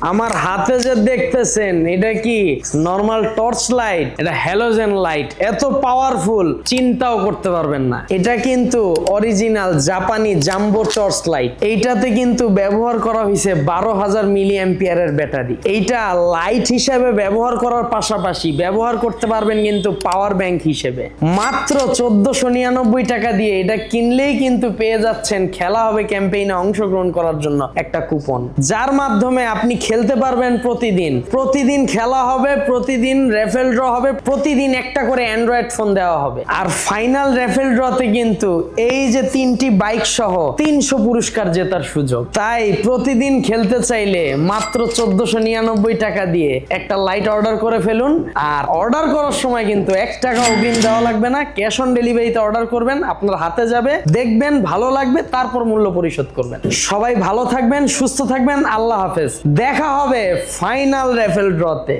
আমার হাতে যে দেখতেছেন, এটা কি নর্মাল টর্চ লাইট এটা হ্যালোজেন লাইট এত পাওয়ারফুল চিন্তাও করতে পারবেন না। এটা কিন্তু অরিজিনাল জাপানি জাম্বো টর্চ লাইট এইটাতে কিন্তু ব্যবহার করা হয়েছে বারো হাজার মিলি অ্যাম্পিয়ারের ব্যাটারি এইটা লাইট হিসেবে ব্যবহার করার পাশাপাশি ব্যবহার করতে পারবেন কিন্তু পাওয়ার ব্যাংক হিসেবে। মাত্র চোদ্দশো নিরানব্বই টাকা দিয়ে এটা কিনলেই কিন্তু পেয়ে যাচ্ছেন, খেলা হবে ক্যাম্পেইনে অংশগ্রহণ করার জন্য একটা কুপন যার মাধ্যমে আপনি খেলতে পারবেন প্রতিদিন। প্রতিদিন খেলা হবে, প্রতিদিন রেফেল ড্র হবে, প্রতিদিন একটা করে অ্যান্ড্রয়েড ফোন দেওয়া হবে। আর ফাইনাল রেফেল ড্রতে কিন্তু এই যে তিনটি বাইক সহ তিনশো পুরস্কার জেতার সুযোগ। তাই প্রতিদিন খেলতে চাইলে মাত্র চোদ্দশো নিরানব্বই টাকা দিয়ে একটা লাইট অর্ডার করে ফেলুন। আর অর্ডার করার সময় কিন্তু এক টাকা অগ্রিম দেওয়া লাগবে না। ক্যাশ অন ডেলিভারিতে অর্ডার করবেন, আপনার হাতে যাবে। দেখবেন ভালো লাগবে, তারপর মূল্য পরিশোধ করবেন। সবাই ভালো থাকবেন, সুস্থ থাকবেন, আল্লাহ হাফেজ। দেখা হবে ফাইনাল রেফেল ড্রতে